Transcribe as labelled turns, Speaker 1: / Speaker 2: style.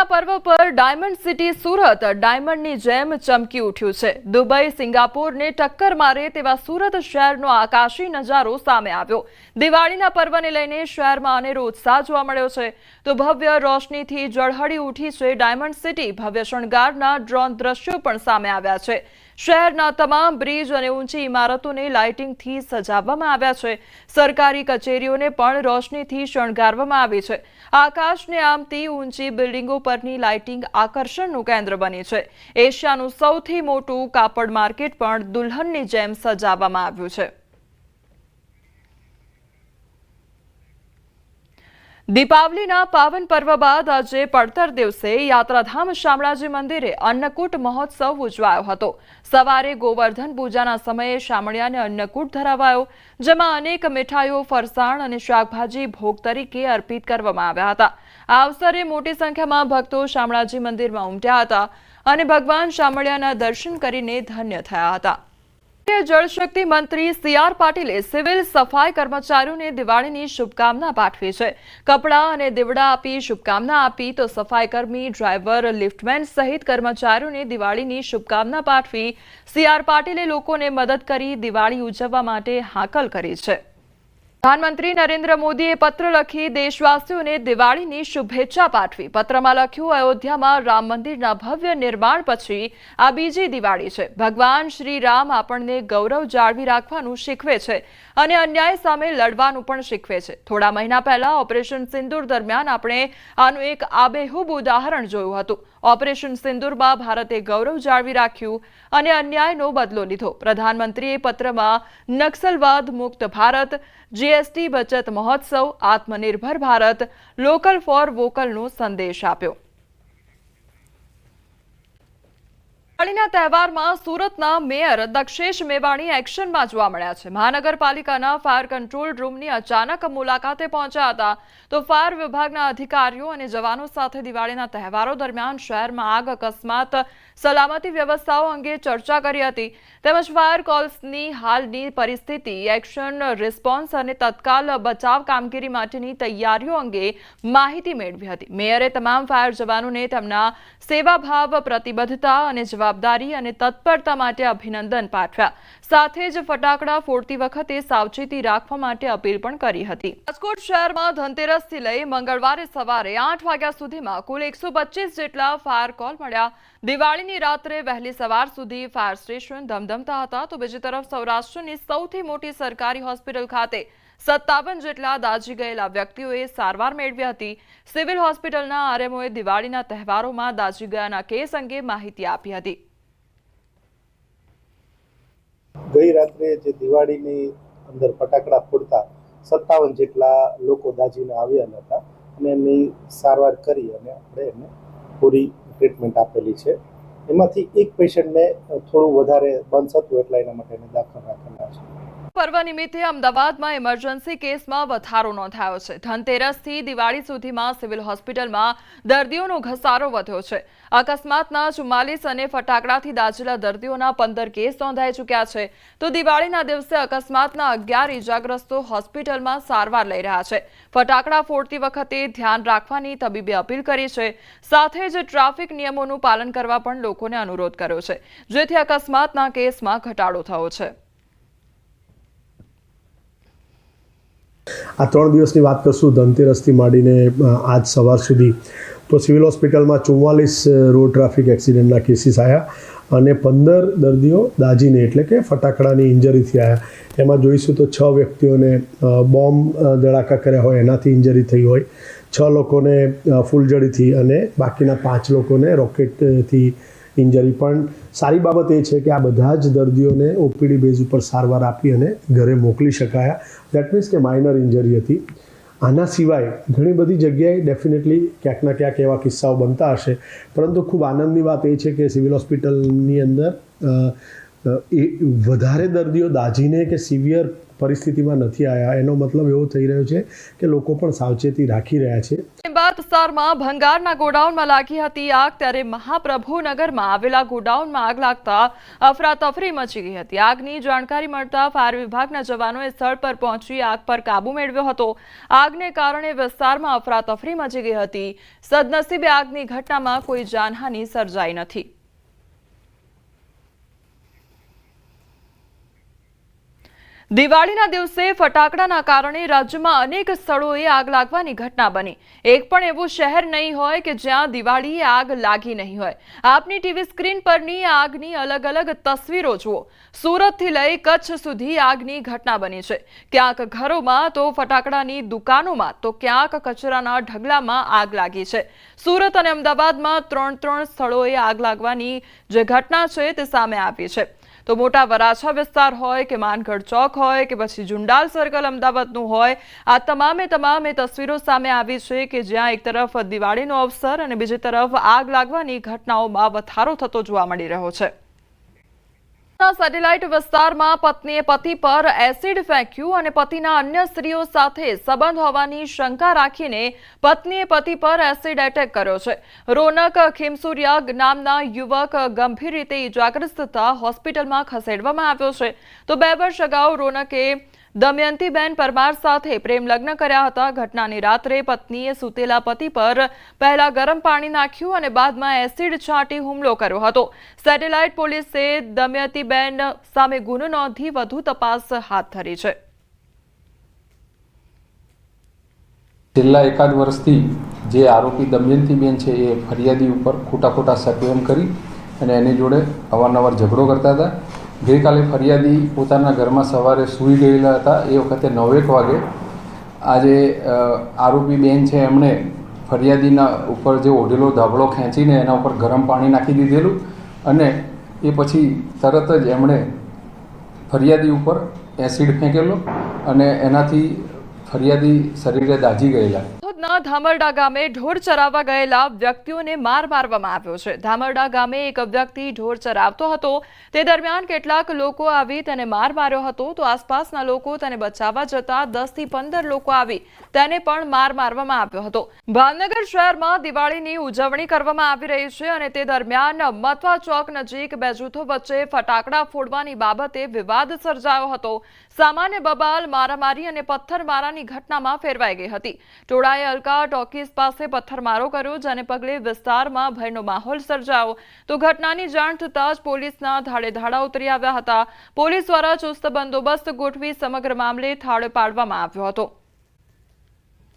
Speaker 1: દિવાળીના પર્વ પર ડાયમંડ સિટી સુરત ડાયમંડની જેમ ચમકી ઉઠ્યું છે. દુબઈ, સિંગાપોરને ટક્કર મારે તેવા સુરત શહેરનો આકાશી નજારો સામે આવ્યો. દિવાળીના પર્વને લઈને શહેરમાં અનેરો ઉત્સાહ જોવા મળ્યો છે. તો ભવ્ય રોશનીથી જળહળી ઉઠી છે ડાયમંડ સિટી. ભવ્ય શણગારના ડ્રોન દ્રશ્યો પણ સામે આવ્યા છે. શહેરના તમામ બ્રિજ અને ઊંચી ઇમારતોને લાઇટિંગથી સજાવવામાં આવ્યા છે. સરકારી કચેરીઓને પણ રોશનીથી શણગારવામાં આવી છે. આકાશને આમતી ઊંચી બિલ્ડિંગો પરની લાઇટિંગ આકર્ષણનું કેન્દ્ર બની છે. એશિયાનું સૌથી મોટું કાપડ માર્કેટ પણ દુલ્હનની જેમ સજાવવામાં આવ્યું છે. દીપાવલીના પાવન પર્વ બાદ આજે પડતર દિવસે યાત્રાધામ શામળાજી મંદિરે અન્નકૂટ મહોત્સવ ઉજવાયો હતો. સવારે ગોવર્ધન પૂજાના સમયે શામળિયાને અન્નકૂટ ધરાવાયો, જેમાં અનેક મીઠાઈઓ, ફરસાણ અને શાકભાજી ભોગ તરીકે અર્પિત કરવામાં આવ્યા હતા. આ અવસરે મોટી સંખ્યામાં ભક્તો શામળાજી મંદિરમાં ઉમટ્યા હતા અને ભગવાન શામળિયાના દર્શન કરીને ધન્ય થયા હતા. જળશક્તિ મંત્રી સી આર પાટીલે સિવિલ સફાઈ કર્મચારીઓને દિવાળીની શુભકામના પાઠવી છે. કપડાં અને દીવડા આપી શુભકામના આપી તો સફાઈ કર્મી ડ્રાઈવર, લિફ્ટમેન સહિત કર્મચારીઓને દિવાળીની શુભકામના પાઠવી સીઆર પાટીલે લોકોને મદદ કરી દિવાળી ઉજવવા માટે હાકલ કરી છે. પ્રધાનમંત્રી નરેન્દ્ર મોદીએ પત્ર લખી દેશવાસીઓને દિવાળીની શુભેચ્છા પાઠવી. પત્રમાં લખ્યું, અયોધ્યામાં રામ મંદિરના ભવ્ય નિર્માણ પછી આ બીજી દિવાળી છે. ભગવાન શ્રી રામ આપણને ગૌરવ જાળવી રાખવાનું શીખવે છે અને અન્યાય સામે લડવાનું પણ શીખવે છે. થોડા મહિના પહેલા ઓપરેશન સિંદૂર દરમિયાન આપણે આનું એક આબેહૂબ ઉદાહરણ જોયું હતું. ઓપરેશન સિંદુરમાં ભારતે ગૌરવ જાળવી રાખ્યું અને અન્યાયનો બદલો લીધો. પ્રધાનમંત્રીએ પત્રમાં, નક્સલવાદ મુક્ત ભારત, જીએસટી બચત મહોત્સવ, આત્મનિર્ભર ભારત, લોકલ ફોર વોકલનો સંદેશ આપ્યો. દિવાળીના તહેવારમાં સુરતના મેયર દક્ષેશ મેવાણી એક્શનમાં જોવા મળ્યા છે. મહાનગરપાલિકાના ફાયર કંટ્રોલ રૂમની અચાનક મુલાકાતે પહોંચ્યા હતા તો ફાયર વિભાગના અધિકારીઓ અને જવાનો સાથે દિવાળીના તહેવારો દરમિયાન શહેરમાં આગ, અકસ્માત, સલામતી વ્યવસ્થાઓ અંગે ચર્ચા કરી હતી. તેમજ ફાયર કોલ્સની હાલની પરિસ્થિતિ, એક્શન રિસ્પોન્સ અને તત્કાલ બચાવ કામગીરી માટેની તૈયારીઓ અંગે માહિતી મેળવી હતી. મેયરે તમામ ફાયર જવાનોને તેમના સેવાભાવ, પ્રતિબદ્ધતા અને જવાબદારી અને તત્પરતા માટે અભિનંદન પાઠવ્યા. સાથે જ ફટાકડા ફોડતી વખતે સાવચેતી રાખવા માટે અપીલ પણ કરી હતી. રાજકોટ શહેરમાં ધનતેરસથી લઈ મંગળવારે સવારે આઠ વાગ્યા સુધીમાં કુલ એકસો જેટલા ફાયર કોલ મળ્યા. દિવાળીની રાત્રે વહેલી સવાર સુધી ફાયર સ્ટેશન ધમધમતા હતા. તો બીજી તરફ સૌરાષ્ટ્રની સૌથી મોટી સરકારી હોસ્પિટલ ખાતે સત્તાવન જેટલા દાજી ગયેલા વ્યક્તિઓએ સારવાર મેળવી હતી. સિવિલ હોસ્પિટલના આરએમઓએ દિવાળીના તહેવારોમાં દાજી ગયાના કેસ અંગે માહિતી આપી હતી.
Speaker 2: ગઈ રાત્રે જે દિવાળીની અંદર ફટાકડા ફોડતા સત્તાવન જેટલા લોકો દાજીને આવ્યા હતા અને એમની સારવાર કરી અને આપણે એમને પૂરી ટ્રીટમેન્ટ આપેલી છે. એમાંથી એક પેશન્ટને થોડું વધારે બંધ હતું એટલે એના માટે એને દાખલ રાખેલા છે.
Speaker 1: પર્વ નિમિત્તે અમદાવાદમાં ઇમરજન્સી કેસમાં વધારો નોંધાયો છે. ધનતેરસથી દિવાળી સુધીમાં સિવિલ હોસ્પિટલમાં દર્દીઓનો ઘસારો વધ્યો છે. અકસ્માતના ચુમ્માલીસ અને ફટાકડાથી દાજેલા દર્દીઓના પંદર કેસ નોંધાઈ ચૂક્યા છે. તો દિવાળીના દિવસે અકસ્માતના અગિયાર ઇજાગ્રસ્તો હોસ્પિટલમાં સારવાર લઈ રહ્યા છે. ફટાકડા ફોડતી વખતે ધ્યાન રાખવાની તબીબે અપીલ કરી છે. સાથે જ ટ્રાફિક નિયમોનું પાલન કરવા પણ લોકોને અનુરોધ કર્યો છે. જેથી અકસ્માતના કેસમાં ઘટાડો થયો છે.
Speaker 3: આ ત્રણ દિવસની વાત કરશું, ધનતેરસથી માંડીને આજ સવાર સુધી. તો સિવિલ હોસ્પિટલમાં ચુમ્માલીસ રોડ ટ્રાફિક એક્સિડન્ટના કેસીસ આવ્યા અને પંદર દર્દીઓ દાજીને એટલે કે ફટાકડાની ઇન્જરીથી આવ્યા એમાં જોઈશું તો છ વ્યક્તિઓને બોમ્બ ધડાકા કર્યા હોય, એનાથી ઇન્જરી થઈ હોય, છ લોકોને ફૂલઝડીથી અને બાકીના પાંચ લોકોને રોકેટથી ઇન્જરી પણ સારી બાબત એ છે કે આ બધા જ દર્દીઓને ઓપીડી બેઝ ઉપર સારવાર આપી અને ઘરે મોકલી શકાયા. દેટ મીન્સ કે માઇનર ઇન્જરી હતી. આના સિવાય ઘણી બધી જગ્યાએ ડેફિનેટલી ક્યાંક ના ક્યાંક એવા કિસ્સાઓ બનતા હશે. પરંતુ ખૂબ આનંદની વાત એ છે કે સિવિલ હોસ્પિટલની અંદર એ વધારે દર્દીઓ દાજીને કે સિવિયર પરિસ્થિતિમાં નથી આવ્યા એનો મતલબ એવો થઈ રહ્યો છે કે લોકો પણ સાવચેતી રાખી રહ્યા છે.
Speaker 1: બાદ વિસ્તારમાં ભંગારના ગોડાઉનમાં લાગી હતી આગ ત્યારે મહાપ્રભુનગરમાં આવેલા ગોડાઉનમાં આગ લાગતા અફરાતફરી મચી ગઈ હતી. આગની જાણકારી મળતા ફાયર વિભાગના જવાનોએ સ્થળ પર પહોંચી આગ પર કાબુ મેળવ્યો હતો. આગને કારણે વિસ્તારમાં અફરાતફરી મચી ગઈ હતી. સદનસીબે આગની ઘટનામાં કોઈ જાનહાનિ સર્જાઈ નથી. દિવાળીના દિવસે ફટાકડાના કારણે રાજ્યમાં અનેક સ્થળોએ આગ લાગવાની ઘટના બની. એક પણ એવું શહેર નહીં હોય કે જ્યાં દિવાળીએ આગ લાગી નહીં હોય. આપની ટીવી સ્ક્રીન પરની આગની અલગ અલગ તસવીરો જુઓ. સુરતથી લઈ કચ્છ સુધી આગની ઘટના બની છે. ક્યાંક ઘરોમાં તો ફટાકડાની દુકાનોમાં તો ક્યાંક કચરાના ઢગલામાં આગ લાગી છે. સુરત અને અમદાવાદમાં ત્રણ ત્રણ સ્થળોએ આગ લાગવાની જે ઘટના છે તે સામે આવી છે. તો મોટા વરાછા વિસ્તાર હોય કે માનગઢ ચોક હોય કે પછી જુંડાલ સર્કલ અમદાવાદનું હોય, આ તમામે તમામ તસવીરો સામે આવી છે કે જ્યાં એક તરફ દિવાળીનો અવસર અને બીજી તરફ આગ લાગવાની ઘટનાઓમાં વધારો થતો જોવા મળી રહ્યો છે. સેટેલાઇટ વિસ્તારમાં પત્નીએ પતિ પર એસિડ ફેંક્યું અને પતિના અન્ય સ્ત્રીઓ સાથે સંબંધ હોવાની શંકા રાખીને પત્નીએ પતિ પર એસિડ એટેક કર્યો છે. રોનક ખીમસુરિયા નામના યુવક ગંભીર રીતે ઇજાગ્રસ્ત થતા હોસ્પિટલમાં ખસેડવામાં આવ્યો છે. તો બે વર્ષ અગાઉ રોનકે દમયંતીબેન પરમાર સાથે પ્રેમ લગ્ન કર્યા હતા. ઘટનાની રાત્રે પત્નીએ સૂતેલા પતિ પર પહેલા ગરમ પાણી નાખ્યું અને બાદમાં એસિડ છાંટી હુમલો કર્યો હતો. સેટેલાઇટ પોલીસે દમયંતીબેન સામે ગુનો નોંધી વધુ તપાસ હાથ ધરી છે.
Speaker 4: છેલ્લા એકાદ વર્ષથી જે આરોપી દમયંતીબેન છે એ ફરિયાદી ઉપર ખોટા ખોટા સત્યમ કરી અને એની જોડે અવારનવાર ઝઘડો કરતા હતા. ગઈકાલે ફરિયાદી પોતાના ઘરમાં સવારે સૂઈ ગયેલા હતા. એ વખતે નવેક વાગે આજે આરોપી બેન છે એમણે ફરિયાદીના ઉપર જે ઓઢેલો ધાબળો ખેંચીને એના ઉપર ગરમ પાણી નાખી દીધેલું અને એ પછી તરત જ એમણે ફરિયાદી ઉપર એસિડ ફેંકેલો અને એનાથી ફરિયાદી શરીરે દાઝી ગયેલા.
Speaker 1: દાહોદના ધામરડા ગામે ઢોર ચરાવવા ગયેલા વ્યક્તિઓને માર મારવામાં આવ્યો છે. ધામરડા ગામે એક વ્યક્તિ ઢોર ચરાવતો હતો. તે દરમિયાન કેટલાક લોકો આવી તેને માર માર્યો હતો તો આસપાસના લોકો તેને બચાવવા જતા દસથી પંદર લોકો આવી તેને પણ માર મારવામાં આવ્યો હતો. ભાવનગર શહેરમાં દિવાળીની ઉજવણી કરવામાં આવી રહી છે અને તે દરમિયાન મથવા ચોક નજીક બે જૂથો વચ્ચે ફટાકડા ફોડવાની બાબતે વિવાદ સર્જાયો હતો. સામાન્ય બબાલ, મારામારી અને પથ્થરમારાની ઘટનામાં ફેરવાઈ ગઈ હતી. ટોળાએ અલકા ટોકીઝ પાસે પથ્થરમારો કર્યો, જેને પગલે વિસ્તારમાં ભયનો માહોલ સર્જાયો. તો ઘટનાની જાણ થતાં જ પોલીસના ધાડે ધાડા ઉતરી આવ્યા હતા. પોલીસ દ્વારા ચુસ્ત બંદોબસ્ત ગોઠવી સમગ્ર મામલે થાળે પાડવામાં આવ્યો હતો.